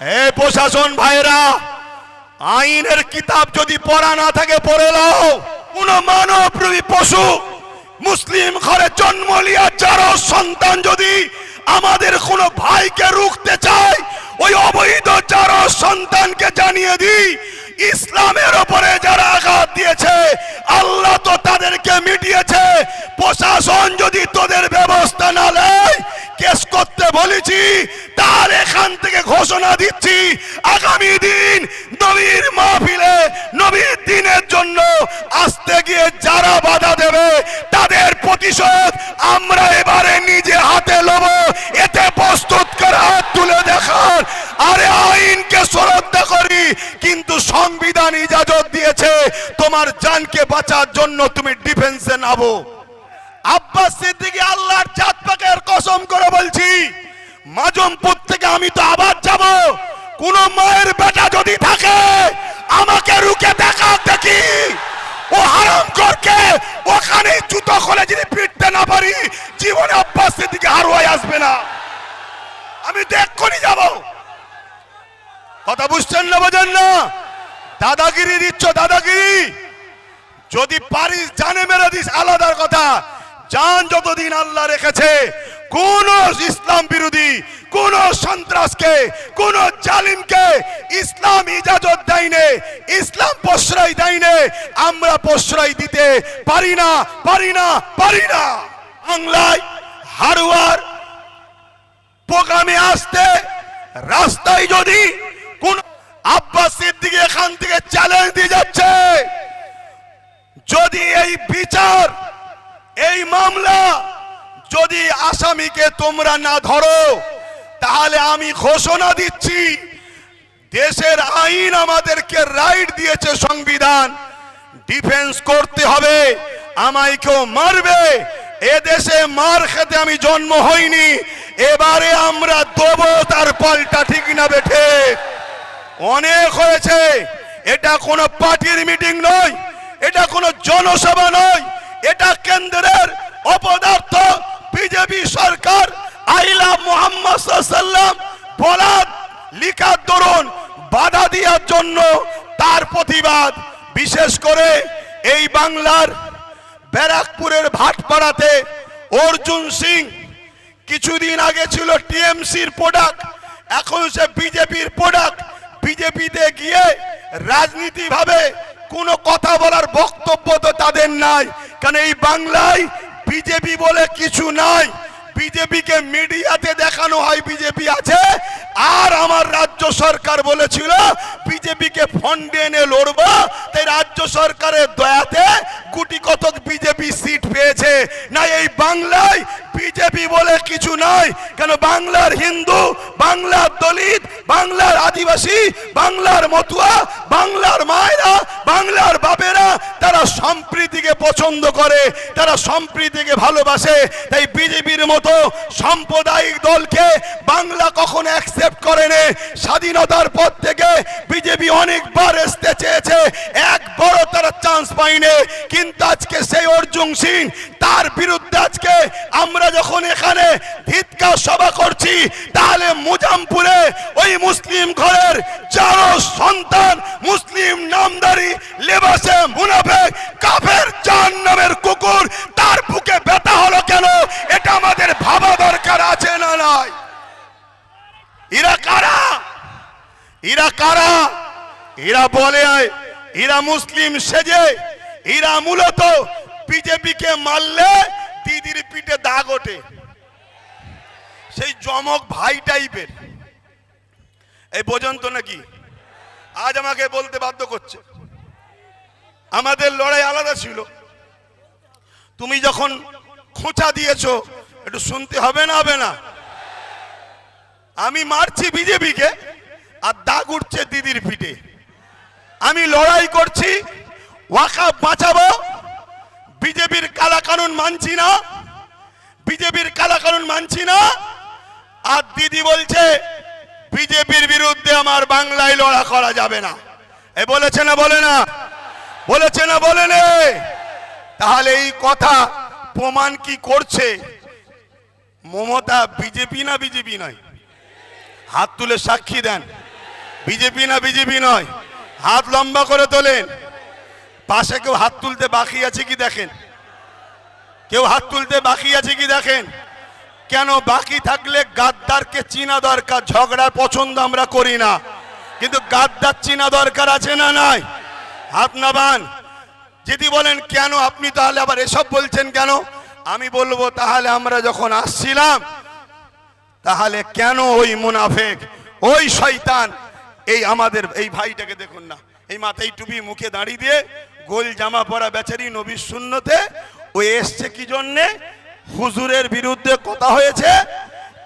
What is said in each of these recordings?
হে প্রশাসন ভাইরা আইনের কিতাব যদি পড়া না থাকে, পড়ে নাও। কোন মানবী পশু, মুসলিম ঘরে জন্ম লিয়া যার সন্তান যদি আমাদের কোন ভাইকে রুখতে চায়, ওই অবৈধ চার সন্তানকে জানিয়ে দিই ইসলামের ওপরে যারা আঘাত দিয়েছে, আল্লাহ তো তাদেরকে মিটিয়েছে। প্রশাসন যদি তোদের ব্যবস্থা না নেয়, কেস করতে বলেছি, তার এখান থেকে ঘোষণা দিচ্ছি, আগামী দিন নবীর মাহফিলে, নবীর দিনের জন্য আসতে গিয়ে যারা বাধা দেবে, তাদের প্রতিশোধ আমরা এবারে নিজে হাতে লব এতে প্রস্তুত করে হাত তুলে দেখার আরে আইনকে শ্রদ্ধা করি কিন্তু সংবিধান ইজাজত দিয়েছে তোমার জানকে বাঁচার জন্য তুমি ডিফেন্সে নাবো আব্বাস সিদ্দিকী আল্লাহর জাত পাকের কসম করে বলছি মাজমপুর থেকে আমি তো আবার যাব। কোন মায়ের বেটা যদি থাকে, আমাকে রুকে দেখা, দেখি। ও হারাম করকে ওখানে জুতো খুলে যদি ফিরতে না পারি, জীবনে আব্বাস সিদ্দিকী হয়ে আসবে না। আমি তো যাব। কথা বুঝছেন না বোঝেন না? দাদাগিরি দিচ্ছ, দাদাগিরি। যদি পারিস, জানে মেরে দিস আলাদার কথা। জান যতদিন আল্লাহ রেখেছে, কোন ইসলাম বিরোধী, কোন সন্ত্রাসকে, কোন জালিমকে ইসলাম ইজাজত দেয়নি, ইসলাম প্রশ্রয় দেয়নি, আমরা প্রশ্রয় দিতে পারি না পারি না পারি না। বাংলায় হারুয়ার প্রোগ্রামে আসতে, রাস্তায় যদি কোন আব্বাস সিদ্দিকী এখান থেকে চ্যালেঞ্জ দিয়ে যাচ্ছে। যদি এই বিচার, এই মামলা যদি আসামিকে তোমরা না ধরো, তাহলে আমি ঘোষণা দিচ্ছি, দেশের আইন আমাদেরকে রাইট দিয়েছে সংবিধান। ডিফেন্স করতে হবে, আমায় কেউ মারবে। এ দেশে মার খেতে আমি জন্ম হইনি, এবারে আমরা দেবো তার পাল্টা ঠিক না বেঠে। অনেক হয়েছে। এটা কোনো পার্টির মিটিং নয়, এটা কোনো জনসভা নয়, এটা কেন্দ্রের অপদার্থ বিজেপি সরকার আইলা মোহাম্মদ সাল্লাম বলাদ লিখার দরুন বাধা দেওয়ার জন্য তার প্রতিবাদ। বিশেষ করে এই বাংলার ব্যারাকপুরের ভাটপাড়াতে অর্জুন সিং কিছুদিন আগে ছিল টিএমসির প্রোডাক্ট, এখন সে বিজেপির প্রোডাক্ট। বিজেপিতে গিয়ে রাজনীতি ভাবে কোনো কথা বলার বক্তব্য তো তাদের নাই। কারণ এই বাংলায় বিজেপি বলে কিছু নাই। বিজেপিকে মিডিয়াতে দেখানো হয় বিজেপি আছে। আর আমার রাজ্য সরকার বলেছিল, বিজেপিকে ফন্ডে এনে লড়বো। তাই রাজ্য সরকারের দয়াতে গুটি কতক বিজেপি সিট পেয়েছে। না, এই বাংলায় বিজেপি বলে কিছু নাই। কেন বাংলার হিন্দু, বাংলার দলিত, বাংলার আদিবাসী, বাংলার মতুয়া, বাংলার মায়েরা, বাংলার বাপেরা, তারা সম্প্রীতিকে পছন্দ করে, তারা সম্প্রীতিকে ভালোবাসে। তাই বিজেপির মতো সাম্প্রদায়িক দলকে বাংলা কখনো অ্যাকসেপ্ট করেনি। স্বাধীনতার পর থেকে বিজেপি অনেকবার আসতে চেয়েছে। একবারও তারা চান্স পায়নি। কিন্তু আজকে সেই অর্জুন সিং, তার বিরুদ্ধে আজকে আমরা যখন এখানে ধিৎকার সভা করছি, তাহলে মুজামপুরে ওই মুসলিম ঘরের যারো সন্তান, মুসলিম নামদারি, লেবাসে মুনাফেক, কাফের জান নামের কুকুর এরা কারা? এরা কারা? এরা বলে এরা মুসলিম সেজে, এরা মূলত বিজেপিকে মারলে দিদির পিঠে দাগ ওঠে। সেই জমক ভাই টাইপের। এই বোঝেন তো নাকি? আজ আমাকে বলতে বাধ্য করছে। আমাদের লড়াই আলাদা ছিল। তুমি যখন খোঁচা দিয়েছ, একটু শুনতে হবে না হবে না? আমি মারছি বিজেপিকে আর দাগ উঠছে দিদির পিঠে। আমি লড়াই করছি ওয়াকা বাঁচাবো। বিজেপির কালা কানুন মানছি না। বিজেপির কালা কানুন মানছি না। আর দিদি বলছে, বিজেপির বিরুদ্ধে আমার বাংলায় লড়া করা যাবে না। এ বলেছে না বলে না? বলেছে না বলে নে? তাহলে এই কথা প্রমাণ কি করছে? মমতা বিজেপি না বিজেপি নয়? হাত তুলে সাক্ষী দেন। বিজেপি না বিজেপি নয়, হাত লম্বা করে তোলেন। পাশে কেউ হাত তুলতে বাকি আছে কি দেখেন? কেউ হাত তুলতে বাকি আছে কি দেখেন? কেন বাকি থাকলে গাদ্দারকে চিনা দরকার? ঝগড়ার পছন্দ আমরা করি না। কিন্তু গাদ্দার চিনা দরকার আছে না নাই? হাত নাবান। যদি বলেন, কেন আপনি তাহলে আবার এসব বলছেন কেন? আমি বলব, তাহলে আমরা যখন আসছিলাম তাহলে কেন ওই মুনাফেক, ওই শয়তান? এই আমাদের, এই ভাইটাকে দেখুন না। এই মাথায় টুপি, মুখে দাঁড়িয়ে দিয়ে গোল জামা পরা বেচারি নবীর শূন্যতে ও এসছে কি জন্যে? হুজুরের বিরুদ্ধে কথা হয়েছে,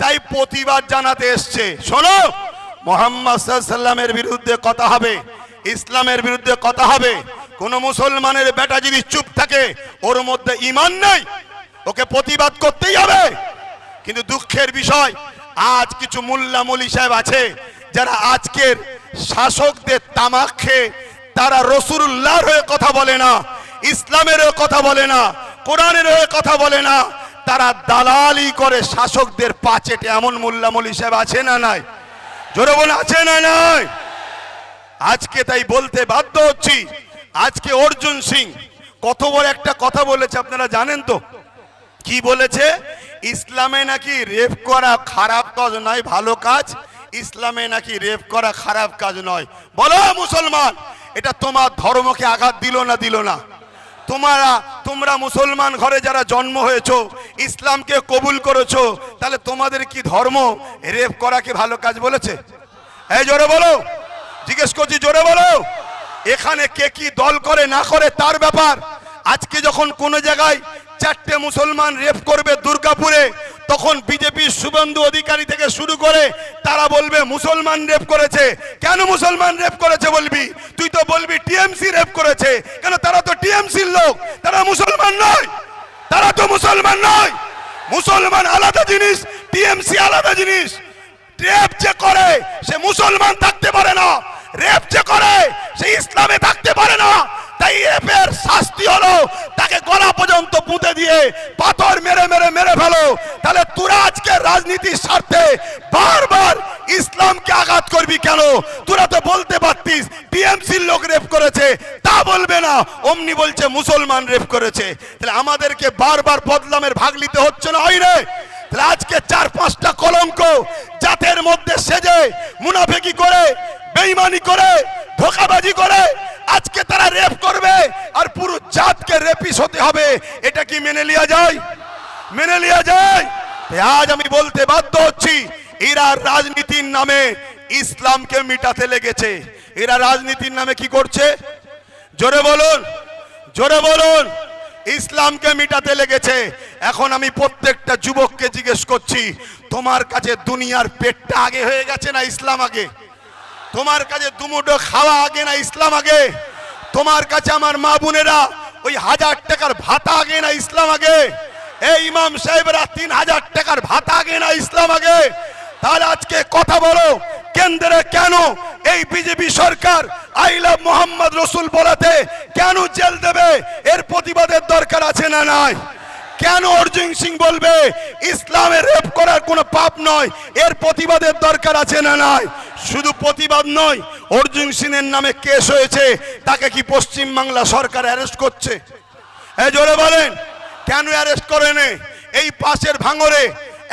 তাই প্রতিবাদ জানাতে এসছে। শোনো, মোহাম্মদ সাল্লামের বিরুদ্ধে কথা হবে, ইসলামের বিরুদ্ধে কথা হবে। কোন মুসলমানের বেটা যদি চুপ থাকে, ওর মধ্যে ইমান নেই, ওকে প্রতিবাদ করতেই হবে। কিন্তু দুঃখের বিষয়, আজ কিছু মোল্লা মলি সাহেব আছে, যারা আজকের শাসকদের তামাক খেয়ে তারা রসুল্লাহর হয়ে কথা বলে না, ইসলামের হয়ে কথা বলে না, কোরআনের হয়ে কথা বলে না, তারা দালালি করে শাসকদের পাচেটে এমন মোল্লা মলি সাহেব আছে না নাই? জোরে আছে না নাই? আজকে তাই বলতে বাধ্য হচ্ছি, আজকে অর্জুন সিং কত বড় একটা কথা বলেছে, আপনারা জানেন তো? কি বলেছে? ইসলামে নাকি রেপ করা খারাপ কাজ নয়, ভালো কাজ? ইসলামে নাকি রেপ করা খারাপ কাজ নয়। বলো মুসলমান, এটা তোমার ধর্মকে আঘাত দিল না দিল না? তোমারা, তোমরা মুসলমান ঘরে যারা জন্ম হয়েছো, ইসলামকে কবুল করেছ, তাহলে তোমাদের কি ধর্ম রেপ করাকে ভালো কাজ বলেছে? এই জোরে বলো। জিজ্ঞেস করছি, জোরে বলো। এখানে কে কি দল করে, না করে, তার ব্যাপার। আজকে যখন কোনো জায়গায় চারটে মুসলমান রেপ করবে দুর্গাপুরে, তখন বিজেপির শুভেন্দু অধিকারী থেকে শুরু করে তারা বলবে মুসলমান রেপ করেছে। কেন মুসলমান রেপ করেছে বলবি? তুই তো বলবি টিএমসি রেপ করেছে। কেন তারা তো টিএমসির লোক? তারা মুসলমান নয়। তারা তো মুসলমান নয়। মুসলমান আলাদা জিনিস, টিএমসি আলাদা জিনিস। রেপ যে করে, সে মুসলমান থাকতে পারে না। রেপ যে করে, সে ইসলামে থাকতে পারে না। তাই রেপের শাস্তি হলো। তাকে গলা পর্যন্ত পুঁতে দিয়ে পাথর মেরে মেরে মেরে ফেলো। তাহলে তোরা আজকে রাজনীতির স্বার্থে বারবার ইসলামকে আঘাত করবি কেন? তোরা তো বলতে পারতিস, টিএমসির লোক রেপ করেছে। তা বলবে না, অমনি বলছে মুসলমান রেপ করেছে। তাহলে আমাদেরকে বারবার বদলামের ভাগ নিতে হচ্ছে না, হয় রে আজকে চার পাঁচটা কলঙ্ক জাতের মধ্যে সেজে, মুনাফেকি করে, বেইমানি করে, ধোকাবাজি করে, আজকে তারা রেপ করবে আর পুরো জাতকে রেপিস হতে হবে। এটা কি মেনে লিয়া যায়? মেনে লিয়া যায়। আজ আমি বলতে বাধ্য হচ্ছি, এরা রাজনীতির নামে ইসলামকে মিটাতে লেগেছে। এরা রাজনীতির নামে কি করছে? জোরে বলুন জোরে বলুন, ইসলামকে মিটাতে লেগেছে। এখন আমি প্রত্যেকটা যুবককে জিজ্ঞেস করছি, তোমার কাছে দুনিয়ার পেটটা আগে হয়ে গেছে না ইসলাম আগে? তোমার কাছে দুমুটো খাওয়া আগে না ইসলাম আগে? তোমার কাছে আমার মা বোনেরা ওই হাজার টাকার ভাতা আগে না ইসলাম আগে? এই ইমাম সাহেবরা তিন হাজার টাকার ভাতা আগে না ইসলাম আগে? তাহলে আজকে কথা বলো, কেন্দ্রে কেন এই বিজেপি সরকার আই লাভ মোহাম্মদ রসুল বলাতে কেন জেল দেবে? এর প্রতিবাদের দরকার আছে না নাই? কেন অর্জুন সিং বলবে, ইসলামে রেপ করার কোনো পাপ নয়, এর প্রতিবাদের দরকার আছে না নাই? শুধু প্রতিবাদ নয় অর্জুন সিংয়ের নামে কেস হয়েছে, তাকে কি পশ্চিম বাংলা সরকার অ্যারেস্ট করছে? এ জোরে বলেন, কেন অ্যারেস্ট করে নে? এই পাশের ভাঙরে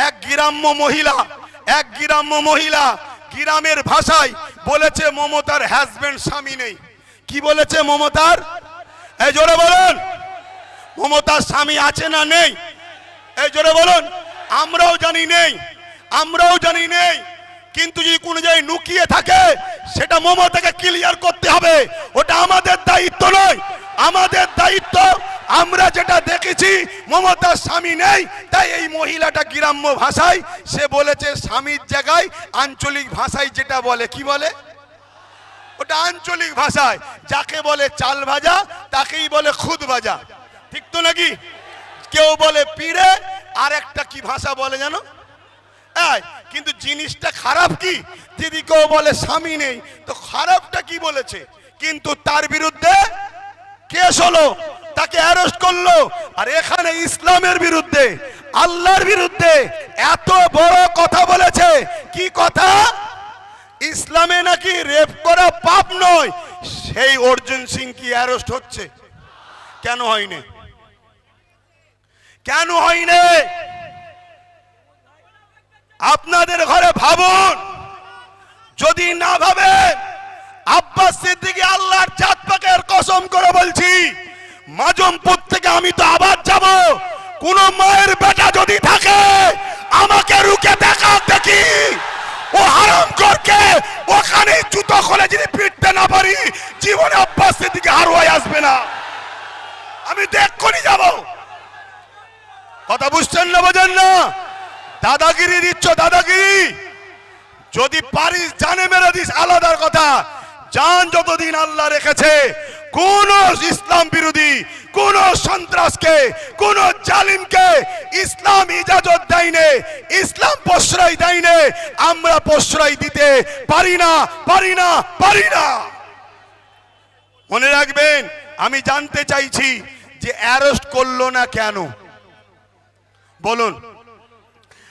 এক গ্রাম্য মহিলা, এক গ্রাম্য মহিলা গ্রামের ভাষায় বলেছে মমতার হাজবেন্ড স্বামী নেই। কি বলেছে মমতার? এই জোরে বলুন, মমতার স্বামী আছে না নেই? এই জোরে বলুন, আমরাও জানি নেই, আমরাও জানি নেই। কিন্তু যদি কোনো জায়গায় লুকিয়ে থাকে সেটা মমতাকে ক্লিয়ার করতে হবে। ওটা আমাদের দায়িত্ব নয়। আমাদের দায়িত্ব, আমরা যেটা দেখেছি মমতার স্বামী নেই, তাই এই মহিলাটা গ্রাম্য ভাষায়, সে বলেছে স্বামীর জায়গায় আঞ্চলিক ভাষায় যেটা বলে, কি বলে? ওটা আঞ্চলিক ভাষায়। যাকে বলে চাল ভাজা, তাকেই বলে খুদ ভাজা। ঠিক তো নাকি? কেউ বলে পিড়ে আর একটা কি ভাষা বলে জানো? কিন্তু জিনিসটা খারাপ কি? যদি কেউ বলে স্বামী নেই, তো খারাপটা কি বলেছে? কিন্তু তার বিরুদ্ধে কেস হলো, তাকে অ্যারেস্ট করল। আর এখানে ইসলামের বিরুদ্ধে, আল্লাহর বিরুদ্ধে এত বড় কথা বলেছে। কি কথা? ইসলামে নাকি রেপ করা পাপ নয়, সেই অর্জুন সিং কি অ্যারেস্ট হচ্ছে? কেন হয়নি? কেন হয়নি? আপনাদের ঘরে ভাবুন। যদি না ভাবেন, আব্বাস সিদ্দিকী আল্লাহর চাঁদ পাকের কসম করে বলছি, মাজমপুর থেকে আমি তো আবার যাব। কোন মায়ের বেটা যদি থাকে, আমাকে রুকে দেখা দেখি। ও হারাম করকে, ওখানে জুতো খুলে যদি ফিরতে না পারি, জীবনে আব্বাস সিদ্দিকী হয়ে আসবে না। আমি তো এক্ষুনি যাব। কথা বুঝছেন না বোঝেন না? দাদাগিরি দিচ্ছ, দাদাগিরি। যদি পারিস, জানে মেরে দিস, আলাদার কথা। যান যতদিন আল্লাহ রেখেছে, কোন ইসলাম বিরোধী, কোন সন্ত্রাসকে, কোন জালিমকে ইসলাম ইজাজত দেয়নি, ইসলাম প্রশ্রয় দেয়নি, আমরা প্রশ্রয় দিতে পারি না পারি না পারি না। মনে রাখবেন, আমি জানতে চাইছি যে অ্যারেস্ট করল না কেন? বলুন।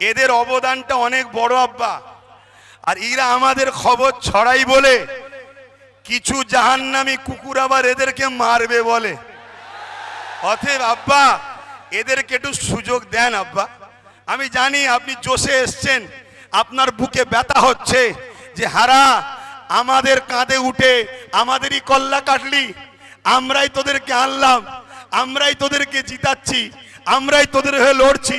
এদের অবদানটা অনেক বড় আব্বা। আর এরা আমাদের খবর ছড়াই বলে, কিছু জাহান্নামী কুকুর আবার এদেরকে মারবে বলে। অতএব আব্বা, এদেরকে একটু সুযোগ দেন আব্বা। আমি জানি আপনি জোশে এসছেন, আপনার বুকে ব্যথা হচ্ছে যে, হারা, আমাদের কাঁধে উঠে আমাদেরই কল্লা কাটলি, আমরাই তোদেরকে আনলাম, আমরাই তোদেরকে জিতাচ্ছি, আমরাই তোদের হয়ে লড়ছি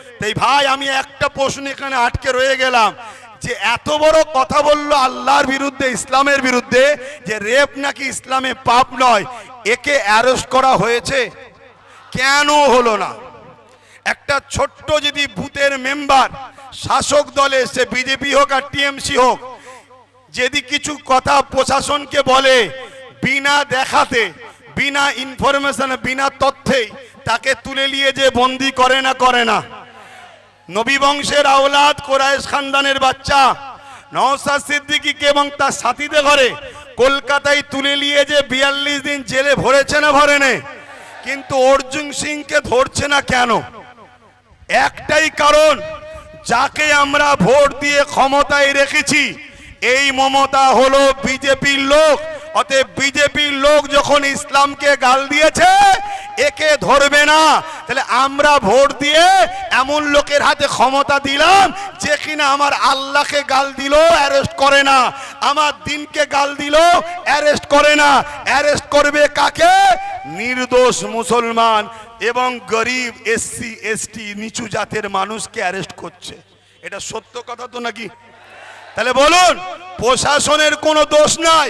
তাই ভাই, আমি একটা প্রশ্ন এখানে আটকে রয়ে গেলাম যে এত বড় কথা বলল আল্লাহর বিরুদ্ধে, ইসলামের বিরুদ্ধে, যে রেপ নাকি ইসলামে পাপ নয়, একে অ্যারেস্ট করা হয়েছে? কেন হলো না? একটা ছোট্ট যদি বুথের মেম্বার, শাসক দলে সে বিজেপি হোক আর টিএমসি হোক, যদি কিছু কথা প্রশাসনকে বলে, বিনা দেখাতে, বিনা ইনফরমেশনে বিনা তথ্যেই তাকে তুলে নিয়ে যে বন্দি করে না করে না। নবী বংশের আওলাদ কোরাইশ খানদানের বাচ্চা। নওসাদ সিদ্দিকীকে এবং তার সাথীদের ঘরে কলকাতায় তুলে নিয়ে যে বিয়াল্লিশ দিন জেলে ভরেছে না ভরেনে, কিন্তু অর্জুন সিংকে ধরছে না কেন? একটাই কারণ, যাকে আমরা ভোট দিয়ে ক্ষমতায় রেখেছি, এই মমতা হলো বিজেপির লোক। অতএব বিজেপির লোক যখন ইসলামকে গাল দিয়েছে, একে ধরবে না। তাহলে আমরা ভোট দিয়ে এমন লোকের হাতে ক্ষমতা দিলাম যে কিনা আমার আল্লাহকে গাল দিল, অ্যারেস্ট করে না। আমার দিনকে গাল দিল, অ্যারেস্ট করে না। অ্যারেস্ট করবে কাকে? নির্দোষ মুসলমান এবং গরিব এসসি এসটি নিচু জাতের মানুষকে অ্যারেস্ট করছে। এটা সত্য কথা তো নাকি? তাহলে বলুন, প্রশাসনের কোনো দোষ নাই।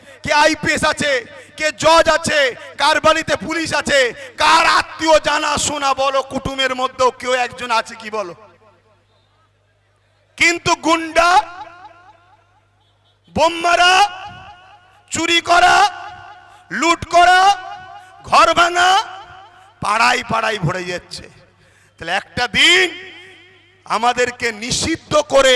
কে আইপিএস আছে, কে জজ আছে, কার বাড়িতে পুলিশ আছে, কার আত্মীয় জানা শোনা বলো, কুটুমের মধ্যেও কেউ একজন আছে কি বলো? কিন্তু গুন্ডা বোম্মারা চুরি করা, লুট করা, ঘর ভাঙা, পাড়ায় পাড়ায় ভরে যাচ্ছে। তাহলে একটা দিন আমাদেরকে নিষিদ্ধ করে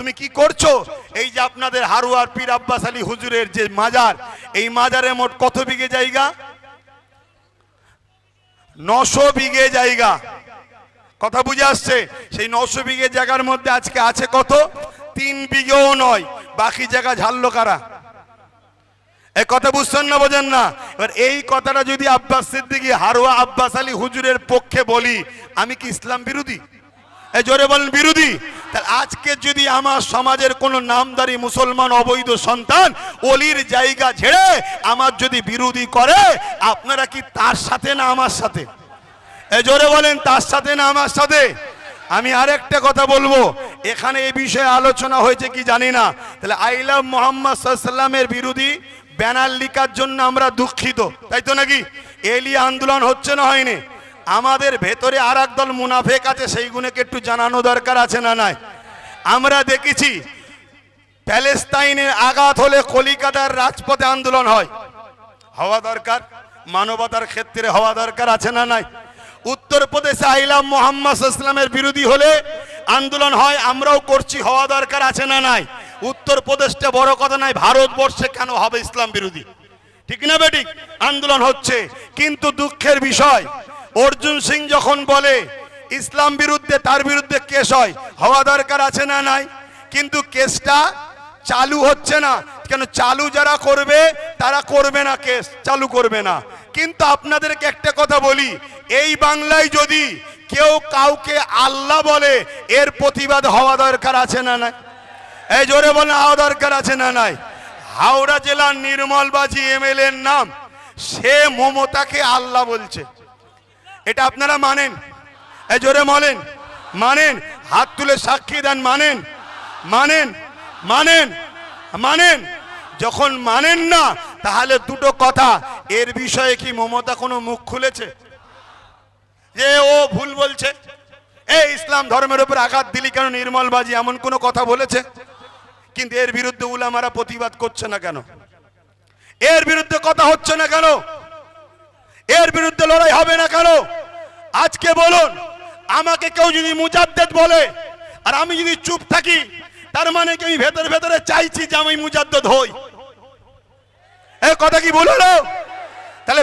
তুমি কি করছ? এই যে আপনাদের হারুয়ার পীর আব্বাস আলী হুজুরের যে মাজার, এই মাজারে মোট কত বিঘে জায়গা? নশো বিঘে জায়গা। কথা বুঝে আসছে? সেই নশো বিঘে জায়গার মধ্যে আজকে আছে কত? তিন বিঘেও নয়, বাকি জায়গা ঝাললো কারা? এ কথা বুঝছেন না, বোঝেন না? এবার এই কথাটা যদি আব্বাস সিদ্দিকী, হারুয়া আব্বাস আলী হুজুরের পক্ষে বলি, আমি কি ইসলাম বিরোধী? এ জোরে বলেন বিরোধী। তাহলে আজকে যদি আমার সমাজের কোন নামদারি মুসলমান অবৈধ সন্তান অলির জায়গা ঝেড়ে আমার যদি বিরোধী করে, আপনারা কি তার সাথে না আমার সাথে? এই জোরে বলেন, তার সাথে না আমার সাথে? আমি আরেকটা কথা বলব, এখানে এই বিষয়ে আলোচনা হয়েছে কি জানি না? তাহলে আইলাম মোহাম্মদ সাল্লামের বিরোধী ব্যানার লিখার জন্য আমরা দুঃখিত, তাই তো নাকি? এলি আন্দোলন হচ্ছে না হয়নি? আমাদের ভেতরে আর দল মুনাফেক আছে, সেইগুলোকে একটু জানানো দরকার আছে না নাই? আমরা দেখেছি প্যালেস্তাইনের আঘাত হলে কলিকাতার রাজপথে আন্দোলন হয়। হওয়া দরকার, মানবতার ক্ষেত্রে হওয়া দরকার আছে না নাই? উত্তরপ্রদেশে আইলাম মোহাম্মদ ইসলামের বিরোধী হলে আন্দোলন হয়, আমরাও করছি, হওয়া দরকার আছে না নাই? উত্তরপ্রদেশটা বড় কথা নাই ভারতবর্ষে কেন হবে ইসলাম বিরোধী? ঠিক না বেঠিক আন্দোলন হচ্ছে, কিন্তু দুঃখের বিষয় অর্জুন সিং যখন বলে, ইসলাম বিরুদ্ধে তার বিরুদ্ধে কেস হয়, হওয়া দরকার আছে না নাই? কিন্তু কেসটা চালু হচ্ছে না। কেন চালু যারা করবে, তারা করবে না কেস, চালু করবে না। কিন্তু আপনাদেরকে একটা কথা বলি, এই বাংলায় যদি কেউ কাউকে আল্লাহ বলে, এর প্রতিবাদ হওয়া দরকার আছে না নাই? এই জোরে বলে হওয়া দরকার আছে না নাই? হাওড়া জেলার নির্মলবাজি এমএলএর নাম, সে মমতাকে আল্লাহ বলছে। এটা আপনারা মানেন। এই জোরে বলেন। মানেন। হাত তুলে সাক্ষী দেন, মানেন। মানেন। মানেন। মানেন। যখন মানেন না, তাহলে দুটো কথা। এর বিষয়ে কি মমতা কোনো মুখ খুলেছে? যে ও ভুল বলছে। এই ইসলাম ধর্মের উপর আঘাত দিলি কেন নির্মলবাজি এমন কোনো কথা বলেছে? কিন্তু এর বিরুদ্ধে উলামারা প্রতিবাদ করছে না কেন? এর বিরুদ্ধে কথা হচ্ছে না কেন? এর বিরুদ্ধে লড়াই হবে না কেন? আজকে বলুন, আমাকে কেউ যদি মুজাদ্দেদ বলে, আর আমি যদি চুপ থাকি, তার মানে কি আমি ভেতরে ভেতরে চাইছি যে আমি মুজাদ্দেদ হই? এ কথা কি বলো তাহলে